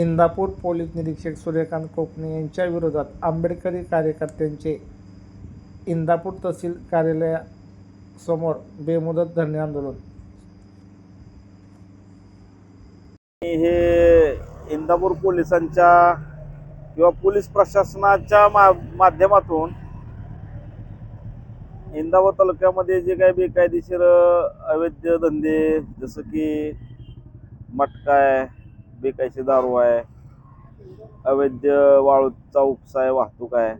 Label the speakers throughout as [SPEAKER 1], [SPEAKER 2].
[SPEAKER 1] Indapur police निरीक्षक सूर्यकांत कोकणे यांच्या विरोधात आंबेडकरी कार्यकर्त्यांचे इंदापूर तहसील कार्यालयासमोर बेमुदत धरणे आंदोलन.
[SPEAKER 2] हे इंदापूर पोलिसांच्या किंवा पोलीस प्रशासनाच्या मा माध्यमातून इंदापूर तालुक्यामध्ये जे काही बेकायदेशीर अवैध धंदे जसं की मटका आहे बेकायदेशीर दारू आहे. अवैध वाळूचा उपसा आहे वाहतूक आहे.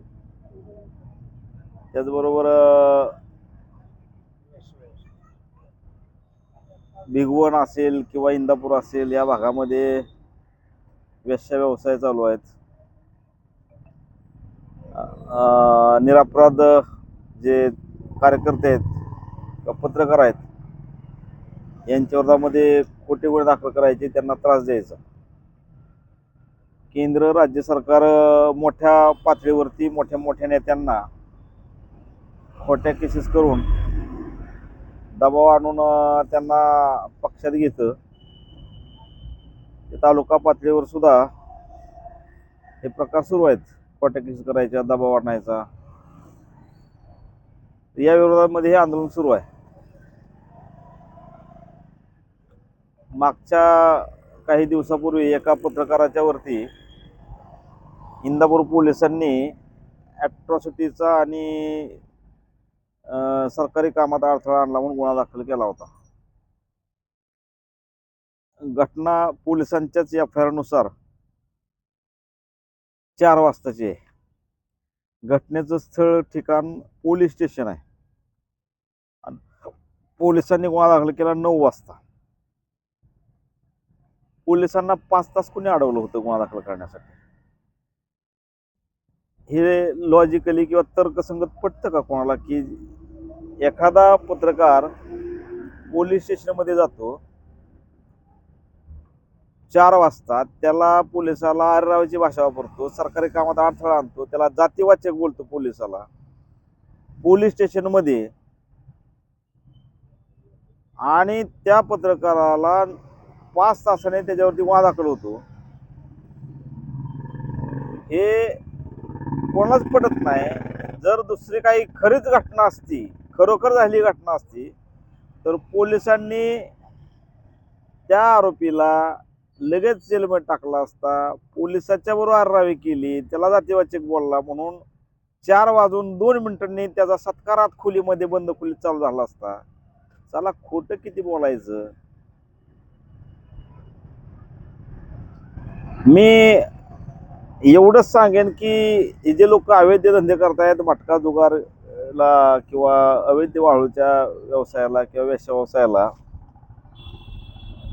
[SPEAKER 2] त्याचबरोबर भिगवण असेल किंवा इंदापूर असेल या भागामध्ये वेश्या व्यवसाय चालू आहेत. निरापराध जे कार्यकर्ते आहेत किंवा पत्रकार आहेत यांच्या विरोधामध्ये खोटे गुन्हे दाखल करायचे त्यांना त्रास द्यायचा. केंद्र राज्य सरकार मोठ्या पातळीवरती मोठ्या मोठ्या नेत्यांना खोट्या केसेस करून दबाव आणून त्यांना पक्षात घेतं. तालुका पातळीवर सुद्धा हे प्रकार सुरू आहेत. खोट्या केसेस करायच्या दबाव आणायचा. या विरोधामध्ये हे आंदोलन सुरू आहे. मागच्या काही दिवसापूर्वी एका पत्रकाराच्या वरती इंदापूर पोलिसांनी ॲट्रॉसिटीचा आणि सरकारी कामात अडथळा आणला म्हणून गुन्हा दाखल केला होता. घटना पोलिसांच्याच एफ आयनुसार चार वाजताची आहे. घटनेचं स्थळ ठिकाण पोलीस स्टेशन आहे. पोलिसांनी गुन्हा दाखल केला नऊ वाजता. पोलिसांना पाच तास कोणी अडवलं होतं गुन्हा दाखल करण्यासाठी? हे लॉजिकली किंवा तर्कसंगत पटतं का कोणाला की एखादा पत्रकार पोलीस स्टेशनमध्ये जातो चार वाजता त्याला पोलिसाला आरेरावाची भाषा वापरतो सरकारी कामात अडथळा आणतो त्याला जातीवाचक बोलतो पोलिसाला. पोलीस स्टेशनमध्ये आणि त्या पत्रकाराला पाच तासाने त्याच्यावरती गुन्हा होतो. हे कोणाच पटत नाही. जर दुसरी काही खरीच घटना असती खरोखर झालेली घटना असती तर पोलिसांनी त्या आरोपीला लगेच जेलमध्ये टाकला असता पोलिसाच्या बरोबर आररावी केली त्याला जातीवाचक बोलला म्हणून चार वाजून दोन मिनिटांनी त्याचा सत्कारात खोलीमध्ये बंद खोलीत चालू झाला असता. चला खोटं किती बोलायचं? मी एवढंच सांगेन की हे जे लोक अवैध धंदे करतायत मटका जुगारला किंवा अवैध वाळूच्या व्यवसायाला किंवा वेश्या व्यवसायाला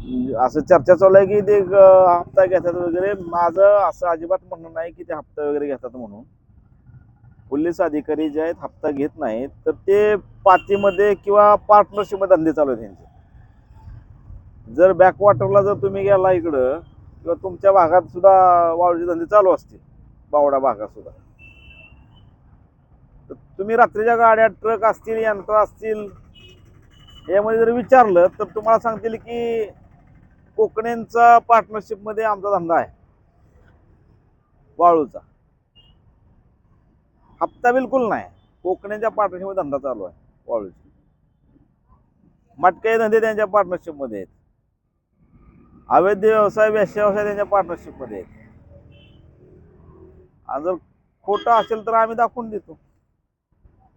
[SPEAKER 2] म्हणजे असं चर्चा चालू आहे की ते हप्ता घेतात वगैरे. माझं असं अजिबात म्हणणं नाही की ते हप्ता वगैरे घेतात म्हणून. पोलीस अधिकारी जे आहेत हप्ता घेत नाहीत. तर ते पातीमध्ये किंवा पार्टनरशिपमध्ये धंदे चालू आहेत त्यांचे जर बॅकवॉटरला जर तुम्ही गेला इकडं किंवा तुमच्या भागात सुद्धा वाळूचे धंदे चालू असतील. बावडा भागात सुद्धा. तर तुम्ही रात्रीच्या गाड्या ट्रक असतील यंत्र असतील यामध्ये जर विचारलं तर तुम्हाला सांगतील की कोकणेंचा पार्टनरशिपमध्ये आमचा धंदा आहे. वाळूचा. हप्ता बिलकुल नाही. कोकणेंच्या पार्टनरशिपमध्ये धंदा चालू आहे वाळूचा. मटके धंदे त्यांच्या पार्टनरशिपमध्ये आहेत. अवैध व्यवसाय वेश्या व्यवसाय त्यांच्या पार्टनरशिपमध्ये आहेत. आणि जर खोटं असेल तर आम्ही दाखवून देतो.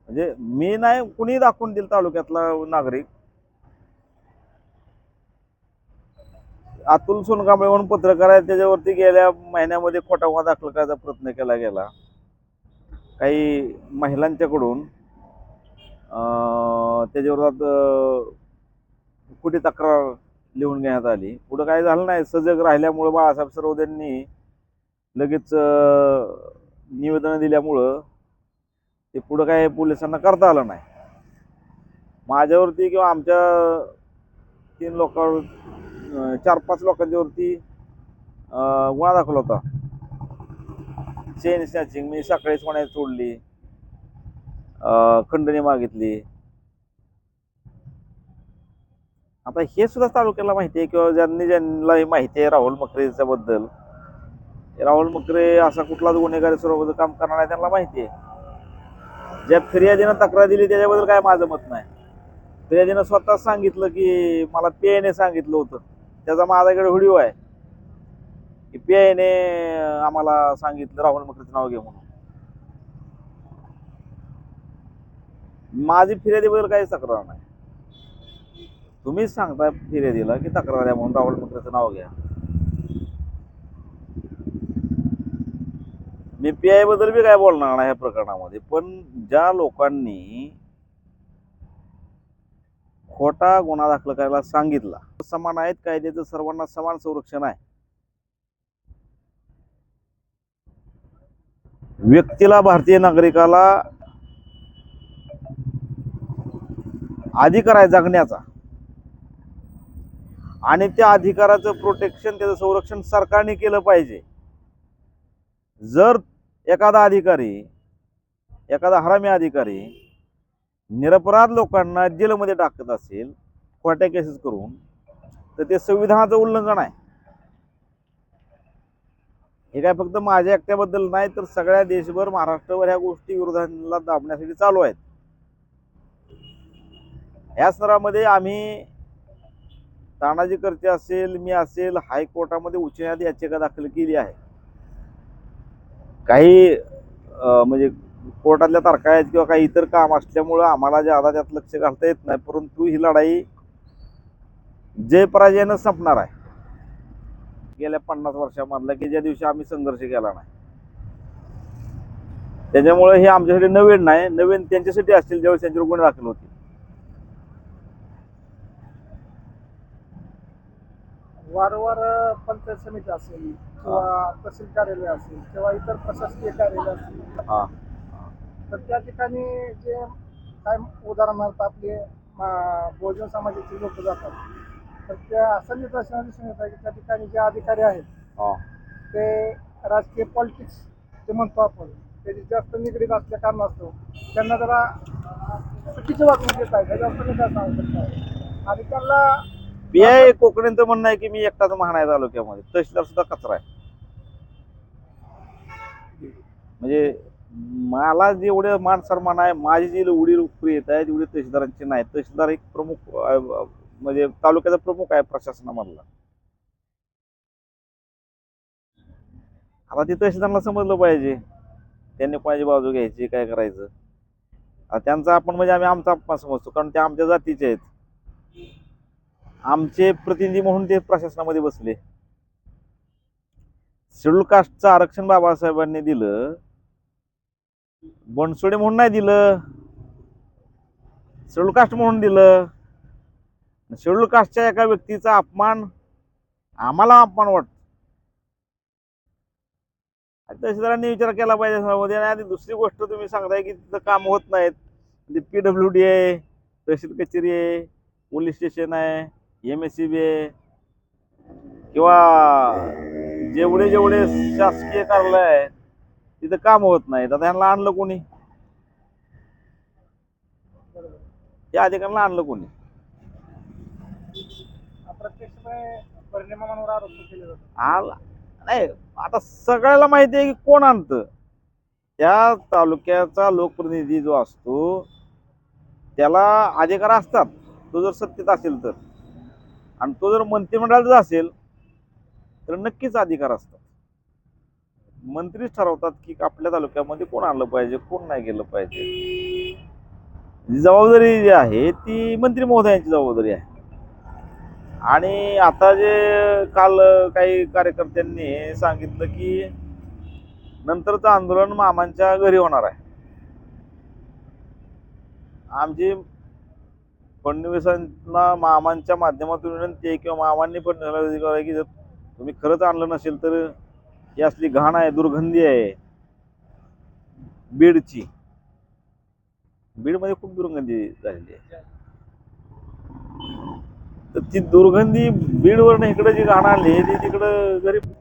[SPEAKER 2] म्हणजे मी नाही कुणी दाखवून देईल तालुक्यातला नागरिक. अतुल सोनकांबळे म्हणून पत्रकार आहे त्याच्यावरती गेल्या महिन्यामध्ये खोटा गुन्हा दाखल करायचा प्रयत्न केला गेला. काही महिलांच्याकडून त्याच्यावर कुठे तक्रार लिहून घेण्यात आली. पुढं काय झालं नाही सजग राहिल्यामुळं बाळासाहेब सरवदेंनी लगेच निवेदनं दिल्यामुळं ते पुढं काय पोलिसांना करता आलं नाही. माझ्यावरती किंवा आमच्या तीन लोकांवर चार पाच लोकांच्यावरती गुन्हा दाखल होता. चेन स्नॅचिंग म्हणजे मी सकाळी सोन्यात सोडली खंडणी मागितली. आता हे सुद्धा तालुक्याला माहिती आहे किंवा ज्यांनी ज्यांना हे माहिती आहे राहुल मकरेच्या बद्दल. राहुल मकरे असा कुठलाच गुन्हेगारी स्वरूपाचं काम करणार आहे त्यांना माहिती आहे. ज्या फिर्यादीनं तक्रार दिली त्याच्याबद्दल काय माझं मत नाही. फिर्यादीनं स्वतः सांगितलं की मला पी आयने सांगितलं होतं. त्याचा माझ्याकडे व्हिडिओ आहे. की पी आयने आम्हाला सांगितलं राहुल मकरेचं नाव घे म्हणून. माझी फिर्यादीबद्दल काहीच तक्रार नाही. तुम्हीच सांगता फिर्यादीला की तक्रार आहे म्हणून राहुल मित्राचं नाव घ्या. मी पी आयबद्दल बी काय बोलणार नाही या प्रकरणामध्ये पण ज्या लोकांनी खोटा गुन्हा दाखल करायला सांगितला समान आहेत कायद्याचं सर्वांना समान संरक्षण आहे. व्यक्तीला भारतीय नागरिकाला अधिकार आहे जगण्याचा. आणि त्या अधिकाराचं प्रोटेक्शन त्याचं संरक्षण सरकारने केलं पाहिजे. जर एखादा अधिकारी एखादा हरामी अधिकारी निरपराध लोकांना जेलमध्ये टाकत असेल खोट्या केसेस करून तर ते संविधानाचं उल्लंघन आहे. हे काय फक्त माझ्या एकट्याबद्दल नाही तर सगळ्या देशभर महाराष्ट्रभर ह्या गोष्टी विरोधाला दाबण्यासाठी चालू आहेत. या स्तरामध्ये आम्ही तानाजी करते असेल मी असेल हायकोर्टामध्ये उच्च न्यायालय याचिका दाखल केली आहे. काही म्हणजे कोर्टातल्या तारखा आहेत किंवा काही इतर काम असल्यामुळं आम्हाला ज्यादा त्यात लक्ष घालता येत नाही परंतु ही लढाई जय पराजयानं संपणार आहे. गेल्या पन्नास वर्षामधला की ज्या दिवशी आम्ही संघर्ष केला नाही. त्याच्यामुळे हे आमच्यासाठी नवीन नाही नवीन त्यांच्यासाठी असतील ज्यावेळेस त्यांच्यावर गुन्हे दाखल होतील.
[SPEAKER 1] वारंवार पंचायत समिती असेल किंवा तहसील कार्यालय असेल किंवा इतर प्रशासकीय कार्यालय असतील
[SPEAKER 2] हा.
[SPEAKER 1] तर त्या ठिकाणी जे काय उदाहरणार्थ आपले बहुजन समाजाचे लोक जातात. तर त्या असं निदर्शनास दिसून येत आहे की त्या ठिकाणी जे अधिकारी आहेत
[SPEAKER 2] हा.
[SPEAKER 1] ते राजकीय पॉलिटिक्स जे म्हणतो आपण त्याची जास्त निगडीत असल्या कारणास्तव त्यांना जरा चुकीची वागणूक देत आहे तुम्ही काय सांगू शकता आणि त्यांना
[SPEAKER 2] बी आय कोकणींचं म्हणणं आहे की मी एकटाच महान आहे तालुक्यामध्ये. तहसीलदार सुद्धा कचरा आहे. म्हणजे मला जेवढे मान सन्मान आहे माझी जी एवढी लोकप्रियता आहे तेवढी तहसीलदारांची नाही. तहसीलदार एक प्रमुख म्हणजे तालुक्याचा प्रमुख आहे प्रशासनामधला. आता ते तहसीलदारांना समजलं पाहिजे. त्यांनी कोणाची बाजू घ्यायची काय करायचं? आता त्यांचा आपण म्हणजे आम्ही आमचा अपमान समजतो कारण ते आमच्या जातीचे आहेत. आमचे प्रतिनिधी म्हणून ते प्रशासनामध्ये बसले. शेड्यूल कास्टचं आरक्षण बाबासाहेबांनी दिलं. बनसोडे म्हणून नाही दिलं. शेड्यूल कास्ट म्हणून दिलं. शेड्यूल कास्टच्या एका व्यक्तीचा अपमान आम्हाला अपमान वाटतो तहसीलदारांनी विचार केला पाहिजे सभामध्ये. आणि आधी दुसरी गोष्ट तुम्ही सांगताय की तिथं काम होत नाहीत. म्हणजे पी डब्ल्यू डी आहे तहसील कचेरी आहे पोलीस स्टेशन आहे. एम एस सी बी आहे किंवा जेवढे जेवढे शासकीय कार्यालय आहे तिथं काम होत नाहीत. आता ह्यांना आणलं कोणी? या अधिकाऱ्यांना आणलं कोणी? आला नाही आता सगळ्याला माहिती आहे की कोण आणतं? त्या तालुक्याचा लोकप्रतिनिधी जो असतो त्याला अधिकार असतात. तो जर सत्तेत असेल तर. आणि तो जर मंत्रिमंडळाचा असेल तर नक्कीच अधिकार असतात. मंत्रीच ठरवतात की आपल्या तालुक्यामध्ये कोण आलं पाहिजे कोण नाही गेलं पाहिजे. जबाबदारी जी आहे ती मंत्री महोदयांची जबाबदारी आहे. आणि आता जे काल काही कार्यकर्त्यांनी सांगितलं की नंतरचं आंदोलन मामांच्या घरी होणार आहे. आमची फडणवीसांना मामांच्या माध्यमातून विनंती आहे किंवा मामांनी पण विनंती की जर तुम्ही खरंच आणलं नसेल तर ही असली घाण आहे दुर्गंधी आहे. बीडची. बीडमध्ये खूप दुर्गंधी झालेली आहे. तर ती दुर्गंधी बीडवरनं इकडं जी घाण आली ती तिकडं गरीब